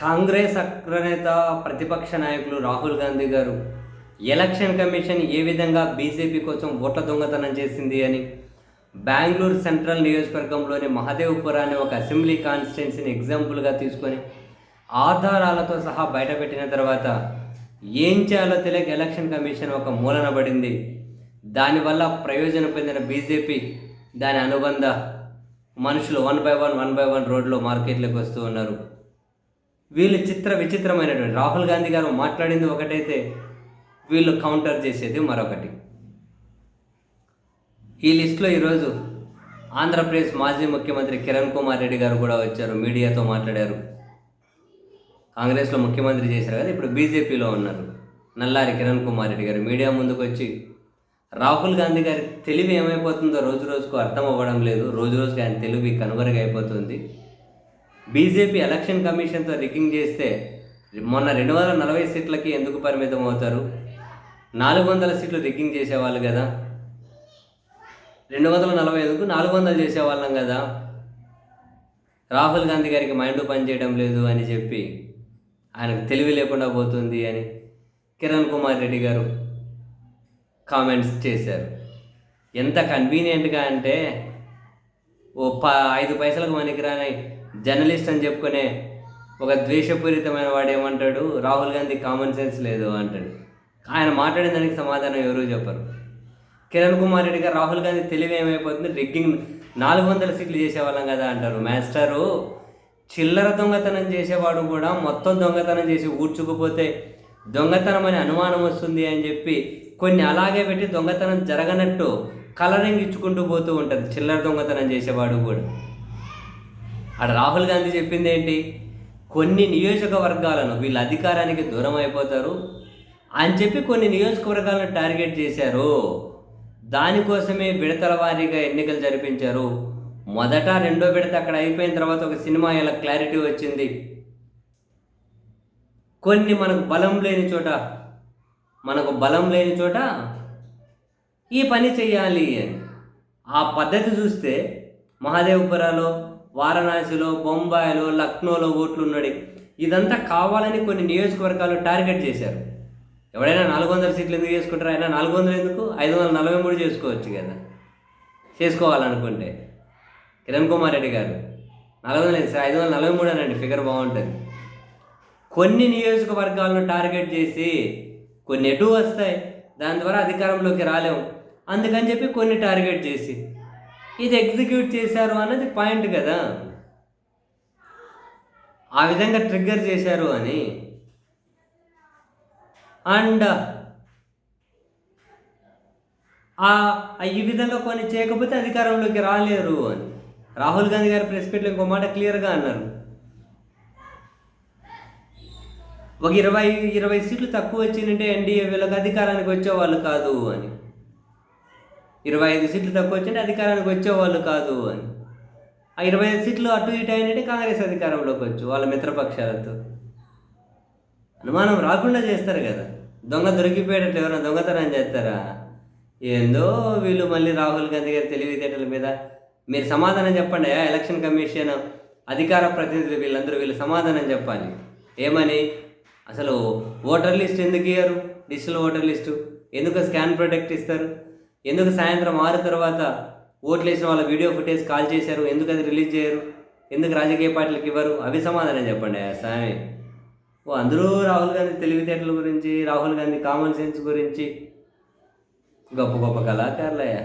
కాంగ్రెస్ అగ్రనేత ప్రతిపక్ష నాయకులు రాహుల్ గాంధీ గారు ఎలక్షన్ కమిషన్ ఏ విధంగా బీజేపీ కోసం ఓట్ల దొంగతనం చేసింది అని బెంగళూరు సెంట్రల్ నియోజకవర్గంలోని మహదేవ్పురాన్ని ఒక అసెంబ్లీ కాన్స్టిట్యున్సీని ఎగ్జాంపుల్గా తీసుకొని ఆధారాలతో సహా బయటపెట్టిన తర్వాత ఏం చేయాలో తెలియక ఎలక్షన్ కమిషన్ ఒక మూలన పడింది. దానివల్ల ప్రయోజనం పొందిన బీజేపీ దాని అనుబంధ మనుషులు one by one one by one రోడ్లో మార్కెట్లోకి వస్తూ ఉన్నారు. వీళ్ళు చిత్ర విచిత్రమైనటువంటి. రాహుల్ గాంధీ గారు మాట్లాడింది ఒకటైతే వీళ్ళు కౌంటర్ చేసేది మరొకటి. ఈ లిస్టులో ఈరోజు ఆంధ్రప్రదేశ్ మాజీ ముఖ్యమంత్రి కిరణ్ కుమార్ రెడ్డి గారు కూడా వచ్చారు మీడియాతో మాట్లాడారు. కాంగ్రెస్లో ముఖ్యమంత్రి చేశారు కదా ఇప్పుడు బీజేపీలో ఉన్నారు. నల్లారి కిరణ్ కుమార్ రెడ్డి గారు మీడియా ముందుకు వచ్చి రాహుల్ గాంధీ గారి తెలివి ఏమైపోతుందో రోజు రోజుకు అర్థం అవ్వడం లేదు. రోజు రోజుకి ఆయన తెలివి కనుగరుగైపోతుంది బీజేపీ ఎలక్షన్ కమిషన్తో రికింగ్ చేస్తే మొన్న రెండు వందల నలభై సీట్లకి ఎందుకు పరిమితం అవుతారు? నాలుగు వందల సీట్లు రిగ్గింగ్ చేసేవాళ్ళు కదా. రెండు వందల నలభై ఐదుకు నాలుగు వందలు చేసేవాళ్ళం కదా. రాహుల్ గాంధీ గారికి మైండ్ పనిచేయడం లేదు అని చెప్పి ఆయనకు తెలివి లేకుండా పోతుంది అని కిరణ్ కుమార్ రెడ్డి గారు కామెంట్స్ చేశారు. ఎంత కన్వీనియంట్గా అంటే ఓ ప ఐదు పైసలకు మనకిరాని జర్నలిస్ట్ అని చెప్పుకునే ఒక ద్వేషపూరితమైన వాడు ఏమంటాడు? రాహుల్ గాంధీ కామన్ సెన్స్ లేదు అంటాడు. ఆయన మాట్లాడిన దానికి సమాధానం ఎవరు చెప్పరు. కిరణ్ కుమార్ రెడ్డి గారు రాహుల్ గాంధీ తెలివి ఏమైపోతుంది? రిగ్గింగ్ నాలుగు వందల సీట్లు చేసేవాళ్ళం కదా అంటారు. మాస్టరు చిల్లర దొంగతనం చేసేవాడు కూడా మొత్తం దొంగతనం చేసి ఊడ్చుకుపోతే దొంగతనం అనే అనుమానం వస్తుంది అని చెప్పి కొన్ని అలాగే పెట్టి దొంగతనం జరగనట్టు కలరింగ్ ఇచ్చుకుంటూ పోతూ ఉంటుంది చిల్లర దొంగతనం చేసేవాడు కూడా. అక్కడ రాహుల్ గాంధీ చెప్పింది ఏంటి? కొన్ని నియోజకవర్గాలను వీళ్ళ అధికారానికి దూరం అయిపోతారు అని చెప్పి కొన్ని నియోజకవర్గాలను టార్గెట్ చేశారు. దానికోసమే విడతల వారీగా ఎన్నికలు జరిపించారు. మొదట రెండో విడత అక్కడ అయిపోయిన తర్వాత ఒక సినిమా ఇలా క్లారిటీ వచ్చింది. కొన్ని మనకు బలం లేని చోట మనకు బలం లేని చోట ఈ పని చేయాలి అని. ఆ పద్ధతి చూస్తే మహాదేవపురాలో వారణాసిలో బొంబాయిలో లక్నోలో ఓట్లు ఉన్నాడు ఇదంతా కావాలని కొన్ని నియోజకవర్గాలు టార్గెట్ చేశారు. ఎవడైనా నాలుగు వందల సీట్లు ఎందుకు చేసుకుంటారు? అయినా నాలుగు వందలు ఎందుకు? ఐదు వందల నలభై మూడు చేసుకోవచ్చు కదా. చేసుకోవాలనుకుంటే. కిరణ్ కుమార్ రెడ్డి గారు నాలుగు వందల ఐదు వందల నలభై మూడు అనండి ఫిగర్ బాగుంటుంది. కొన్ని నియోజకవర్గాలను టార్గెట్ చేసి కొన్ని ఎటు వస్తాయి? దాని ద్వారా అధికారంలోకి రాలేము అందుకని చెప్పి కొన్ని టార్గెట్ చేసి ఇది ఎగ్జిక్యూట్ చేశారు అన్నది పాయింట్ కదా. ఆ విధంగా ట్రిగ్గర్ చేశారు అని. అండ్ ఆ ఈ విధంగా కొన్ని చేయకపోతే అధికారంలోకి రాలేరు అని. రాహుల్ గాంధీ గారి ప్రెస్ మీట్లో ఇంకో మాట క్లియర్గా అన్నారు. ఒక ఇరవై ఇరవై సీట్లు తక్కువ వచ్చిందంటే ఎన్డీఏ వీళ్ళకి అధికారానికి వచ్చేవాళ్ళు కాదు అని. ఇరవై ఐదు సీట్లు తక్కువ వచ్చింటే అధికారానికి వచ్చేవాళ్ళు కాదు అని. ఆ ఇరవై ఐదు సీట్లు అటు ఇటు అయినట్టే కాంగ్రెస్ అధికారంలోకి వచ్చు వాళ్ళ మిత్రపక్షాలతో. అనుమానం రాకుండా చేస్తారు కదా. దొంగ దొరికిపోయేటట్లు ఎవరైనా దొంగతనం చేస్తారా? ఏందో వీళ్ళు మళ్ళీ రాహుల్ గాంధీ గారి తెలివితేటల మీద. మీరు సమాధానం చెప్పండి ఎలక్షన్ కమిషన్ అధికార ప్రతినిధులు వీళ్ళందరూ వీళ్ళు సమాధానం చెప్పాలి. ఏమని? అసలు ఓటర్ లిస్ట్ ఎందుకు ఇయ్యారు? డిజిటల్ ఓటర్ లిస్టు ఎందుకు స్కాన్ ప్రొటెక్ట్ ఇస్తారు? ఎందుకు సాయంత్రం ఆరు తర్వాత ఓట్లు వేసిన వాళ్ళ వీడియో ఫుటేజ్ కాల్ చేశారు? ఎందుకు అది రిలీజ్ చేయరు? ఎందుకు రాజకీయ పార్టీలకు ఇవ్వరు? అవి సమాధానం చెప్పండి ఆ స్వామి. ఓ అందరూ రాహుల్ గాంధీ తెలివితేటల గురించి రాహుల్ గాంధీ కామన్ సెన్స్ గురించి గొప్ప గొప్ప కళాకారులయ్యా.